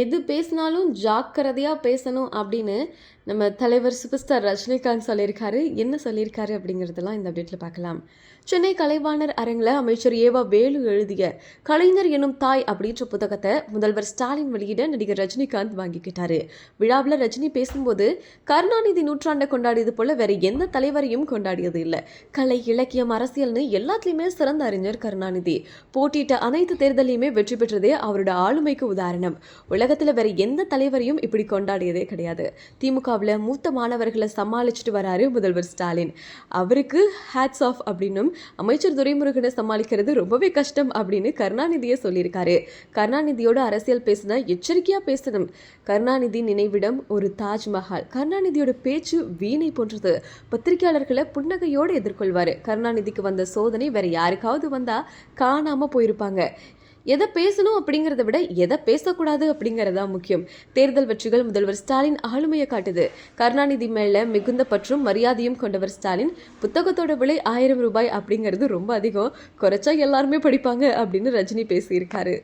எது பேசினாலும் ஜாக்கிரதையாக பேசணும் அப்படின்னு நம்ம தலைவர் சூப்பர் ஸ்டார் ரஜினிகாந்த் சொல்லியிருக்காரு. என்ன சொல்லியிருக்காரு அப்படிங்கிறதெல்லாம் இந்த அப்டேட்டில் பார்க்கலாம். சென்னை கலைவாணர் அரங்கில் அமைச்சர் ஏவா வேலு எழுதிய கலைஞர் எனும் தாய் அப்படின்ற புத்தகத்தை முதல்வர் ஸ்டாலின் வெளியிட நடிகர் ரஜினிகாந்த் வாங்கிக்கிட்டாரு. விழாவில் ரஜினி பேசும்போது கருணாநிதி நூற்றாண்டை கொண்டாடியது போல வேற எந்த தலைவரையும் கொண்டாடியது இல்லை. கலை இலக்கியம் அரசியல்னு எல்லாத்துலேயுமே சிறந்த அறிஞர் கருணாநிதி. போட்டியிட்ட அனைத்து தேர்தலையுமே வெற்றி பெற்றதே அவரோட ஆளுமைக்கு உதாரணம். உலகத்தில் வேற எந்த தலைவரையும் இப்படி கொண்டாடியதே கிடையாது. திமுகவில் மூத்த மாணவர்களை சமாளிச்சுட்டு வராரு முதல்வர் ஸ்டாலின். அவருக்கு ஹேட்ஸ் ஆஃப் அப்படின்னும் அமைச்சர் துரைமுருகனை சமாளிக்கிறது ரொம்பவே கஷ்டம் அப்படின்னு கருணாநிதியை சொல்லியிருக்காரு. கருணாநிதியோட அரசியல் பேசினா எச்சரிக்கையாக பேசணும். கருணாநிதி நினைவிடம் ஒரு தாஜ்மஹால். கருணாநிதியோட பேச்சு வீணை போன்றது. பத்திரிகையாளர்களை புன்னகையோடு எதிர்கொள்வார். கருணாநிதிக்கு வந்த சோதனை வேற யாருக்காவது வந்தால் காணாமல் போயிருப்பாங்க. எதை பேசணும் அப்படிங்கிறத விட எதை பேசக்கூடாது அப்படிங்கறதா முக்கியம். தேர்தல் வெற்றிகள் முதல்வர் ஸ்டாலின் ஆளுமையை காட்டுது. கருணாநிதி மேல மிகுந்த பற்றும் மரியாதையும் கொண்டவர் ஸ்டாலின் புத்தகத்தோட விலை ஆயிரம் ரூபாய் அப்படிங்கிறது ரொம்ப அதிகம். குறைச்சா எல்லாருமே படிப்பாங்க அப்படின்னு ரஜினி பேசியிருக்காரு.